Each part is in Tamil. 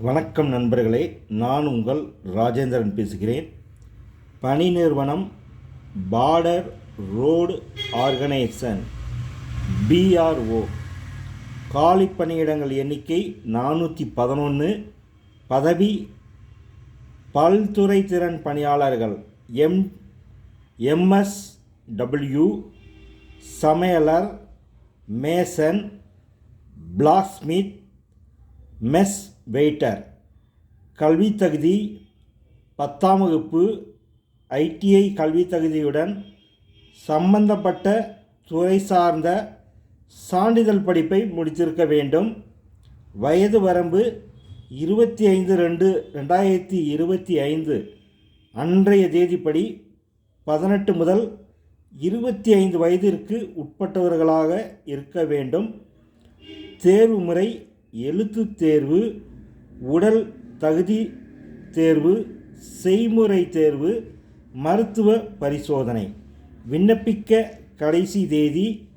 வணக்கம் நண்பர்களே நான் உங்கள் ராஜேந்திரன் பேசுகிறேன். பணி நிறுவனம் பார்டர் ரோடு ஆர்கனைசேஷன் பிஆர்ஓ காலி பணியிடங்கள் எண்ணிக்கை நானூற்றி பதினொன்று பதவி பல்துறை திறன் பணியாளர்கள் எம் எம்எஸ்டபிள்யூ சமையலர் மேசன் பிளாக்ஸ்மித் மெஸ் வெயிட்டர். கல்வித் தகுதி பத்தாம் வகுப்பு ஐடிஐ கல்வித் தகுதியுடன் சம்பந்தப்பட்ட துறை சார்ந்த சான்றிதழ் படிப்பை முடித்திருக்க வேண்டும். வயது வரம்பு இருபத்தி ஐந்து ரெண்டு ரெண்டாயிரத்தி இருபத்தி ஐந்து. அன்றைய தேதிப்படி பதினெட்டு முதல் இருபத்தி ஐந்து வயதிற்கு உட்பட்டவர்களாக இருக்க வேண்டும். தேர்வு முறை எழுத்துத் தேர்வு உடல் தகுதி தேர்வு செய்முறை தேர்வு மருத்துவ பரிசோதனை. விண்ணப்பிக்க கடைசி தேதி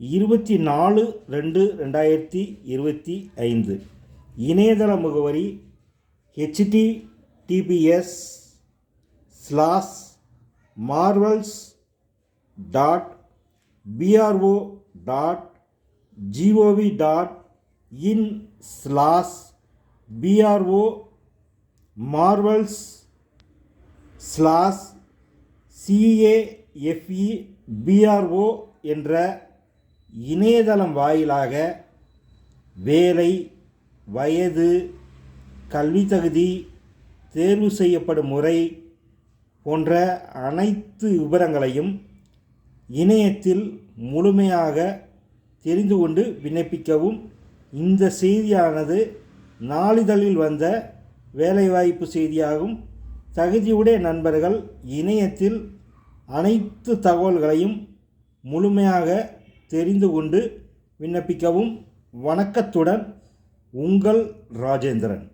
இருபத்தி நாலு ரெண்டு ரெண்டாயிரத்தி இருபத்தி ஐந்து. இணையதள முகவரி HTTPS slash marvels dot PRO dot GOV dot in slash PRO marvels slash CAFE PRO என்ற இணையதளம் வாயிலாக வேலை வயது கல்வி தகுதி தேர்வு செய்யப்படும் முறை போன்ற அனைத்து விவரங்களையும் இணையத்தில் முழுமையாக தெரிந்து கொண்டு விண்ணப்பிக்கவும். இந்த செய்தியானது நாளிதழில் வந்த வேலைவாய்ப்பு செய்தியாகும். தகுதியுடைய நண்பர்கள் இணையத்தில் அனைத்து தகவல்களையும் முழுமையாக தெரிந்து கொண்டு விண்ணப்பிக்கவும். வணக்கத்துடன் உங்கள் ராஜேந்திரன்.